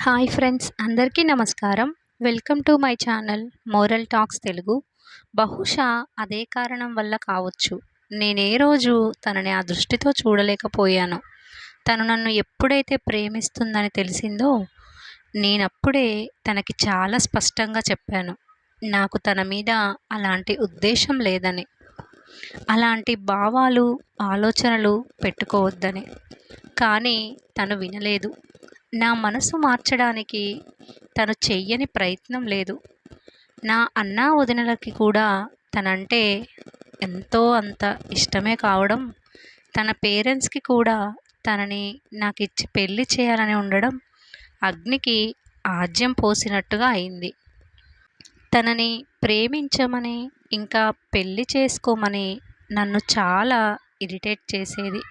Hi friends అందరికీ నమస్కారం. Welcome to my channel moral talks Telugu. బహుశా అదే కారణం వల్ల కావచ్చు. నేనే రోజు తనని ఆ దృష్టితో చూడలేకపోయాను. తను నన్ను ఎప్పుడైతే ప్రేమిస్తుందని తెలిసిందో నేనప్పుడే తనకి చాలా స్పష్టంగా చెప్పాను. నాకు తన మీద అలాంటి ఉద్దేశం లేదని. అలాంటి భావాలు ఆలోచనలు పెట్టుకోవద్దని. కానీ తను వినలేదు. నా మనసు మార్చడానికి తను చెయ్యని ప్రయత్నం లేదు. నా అన్నా వదినలకి కూడా తనంటే ఎంతో అంత ఇష్టమే కావడం తన పేరెంట్స్కి కూడా తనని నాకు ఇచ్చి పెళ్ళి చేయాలని ఉండడం అగ్నికి ఆజ్యం పోసినట్టుగా అయింది. తనని ప్రేమించమని ఇంకా పెళ్ళి చేసుకోమని నన్ను చాలా ఇరిటేట్ చేసేది.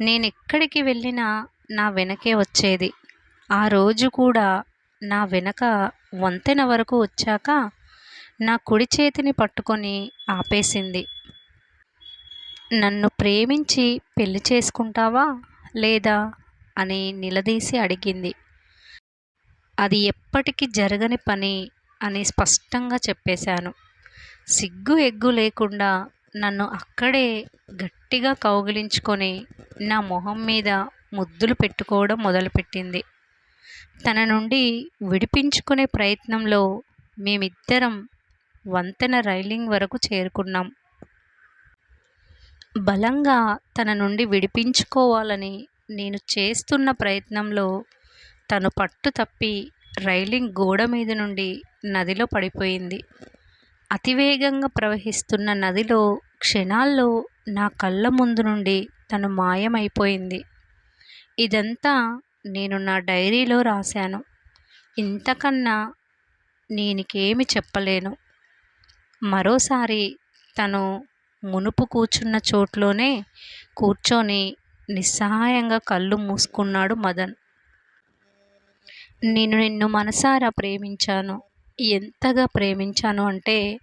నేను ఎక్కడికి వెళ్ళినా నా వెనకే వచ్చేది. ఆ రోజు కూడా నా వెనక వంతెన వరకు వచ్చాక నా కుడి చేతిని పట్టుకొని ఆపేసింది. నన్ను ప్రేమించి పెళ్ళి చేసుకుంటావా లేదా అని నిలదీసి అడిగింది. అది ఎప్పటికీ జరగని పని అని స్పష్టంగా చెప్పేశాను. సిగ్గు ఎగ్గు లేకుండా నన్ను అక్కడే గట్టిగా కౌగిలించుకొని నా మొహం మీద ముద్దులు పెట్టుకోవడం మొదలుపెట్టింది. తన నుండి విడిపించుకునే ప్రయత్నంలో మేమిద్దరం వంతెన రైలింగ్ వరకు చేరుకున్నాం. బలంగా తన నుండి విడిపించుకోవాలని నేను చేస్తున్న ప్రయత్నంలో తను పట్టు తప్పి రైలింగ్ గోడ మీద నుండి నదిలో పడిపోయింది. అతివేగంగా ప్రవహిస్తున్న నదిలో క్షణాల్లో నా కళ్ళ ముందు నుండి తను మాయమైపోయింది. ఇదంతా నేను నా డైరీలో రాశాను. ఇంతకన్నా నేనికేమి చెప్పలేను. మరోసారి తను మునుపు కూర్చున్న చోట్లోనే కూర్చొని నిస్సహాయంగా కళ్ళు మూసుకున్నాడు మదన్. నేను నిన్ను మనసారా ప్రేమించాను. ఎంతగా ప్రేమించాను అంటే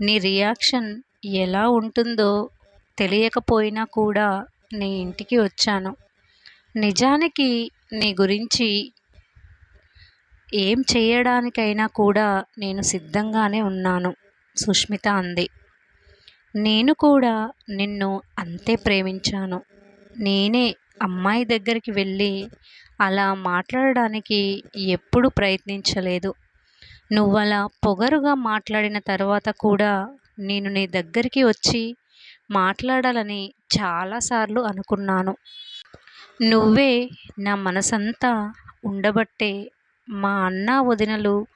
నీ రియాక్షన్ ఎలా ఉంటుందో తెలియకపోయినా కూడా నీ ఇంటికి వచ్చాను. నిజానికి నీ గురించి ఏం చేయడానికైనా కూడా నేను సిద్ధంగానే ఉన్నాను సుష్మిత అంది. నేను కూడా నిన్ను అంతే ప్రేమించాను. నేనే అమ్మాయి దగ్గరికి వెళ్ళి అలా మాట్లాడడానికి ఎప్పుడు ప్రయత్నించలేదు. నువ్వలా పొగరుగా మాట్లాడిన తర్వాత కూడా నేను నీ దగ్గరికి వచ్చి మాట్లాడాలని చాలాసార్లు అనుకున్నాను. నువ్వే నా మనసంతా ఉండబట్టే మా అన్న వదినలు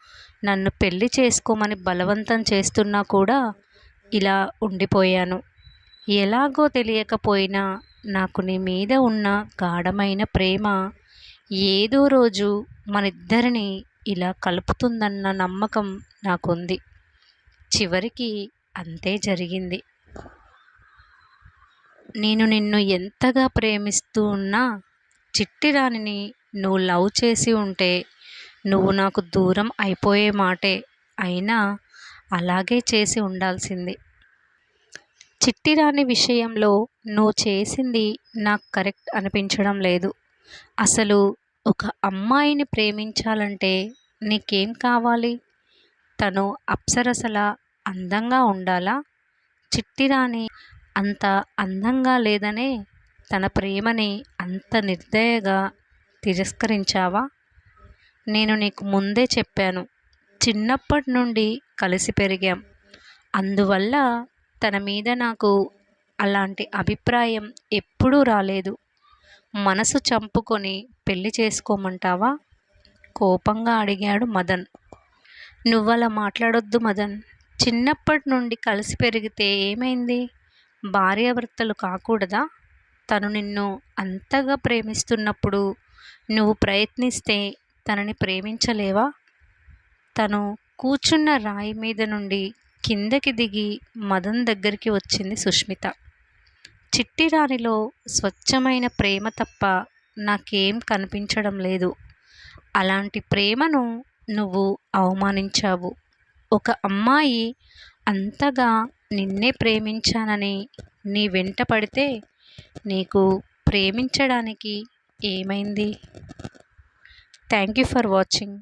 నన్ను పెళ్ళి చేసుకోమని బలవంతం చేస్తున్నా కూడా ఇలా ఉండిపోయాను. ఎలాగో తెలియకపోయినా నాకు నీ మీద ఉన్న గాఢమైన ప్రేమ ఏదో రోజు మనిద్దరిని ఇలా కలుపుతుందన్న నమ్మకం నాకుంది. చివరికి అంతే జరిగింది. నేను నిన్ను ఎంతగా ప్రేమిస్తూ ఉన్నా చిట్టిరాణిని నువ్వు లవ్ చేసి ఉంటే నువ్వు నాకు దూరం అయిపోయే మాటే అయినా అలాగే చేసి ఉండాల్సింది. చిట్టిరాణి విషయంలో నువ్వు చేసింది నాకు కరెక్ట్ అనిపించడం లేదు. అసలు ఒక అమ్మాయిని ప్రేమించాలంటే నీకేం కావాలి? తను అప్సరసల అందంగా ఉండాలా? చిట్టిరాణి అంత అందంగా లేదనే తన ప్రేమని అంత నిర్దయగా తిరస్కరించావా? నేను నీకు ముందే చెప్పాను. చిన్నప్పటి నుండి కలిసి పెరిగాం. అందువల్ల తన మీద నాకు అలాంటి అభిప్రాయం ఎప్పుడూ రాలేదు. మనసు చంపుకొని పెళ్ళి చేసుకోమంటావా? కోపంగా అడిగాడు మదన్. నువ్వలా మాట్లాడొద్దు మదన్. చిన్నప్పటి నుండి కలిసి పెరిగితే ఏమైంది? భార్యాభర్తలు కాకూడదా? తను నిన్ను అంతగా ప్రేమిస్తున్నప్పుడు నువ్వు ప్రయత్నిస్తే తనని ప్రేమించలేవా? తను కూర్చున్న రాయి మీద నుండి కిందకి దిగి మదన్ దగ్గరికి వచ్చింది సుష్మిత. చిట్టి రాణిలో స్వచ్ఛమైన ప్రేమ తప్ప నాకేం కనిపించడం లేదు. అలాంటి ప్రేమను నువ్వు అవమానించావు. ఒక అమ్మాయి అంతగా నిన్నే ప్రేమించానని నీ వెంట పడితే నీకు ప్రేమించడానికి ఏమైంది? థ్యాంక్ యూ ఫర్ వాచింగ్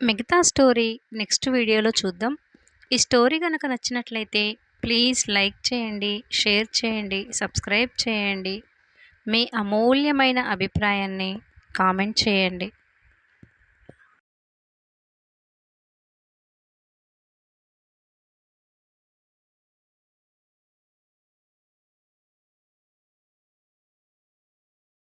మిగతా స్టోరీ నెక్స్ట్ వీడియోలో చూద్దాం. ఈ స్టోరీ కనుక నచ్చినట్లయితే ప్లీజ్ లైక్ చేయండి షేర్ చేయండి సబ్స్క్రైబ్ చేయండి. మీ అమూల్యమైన అభిప్రాయాన్ని కామెంట్ చేయండి.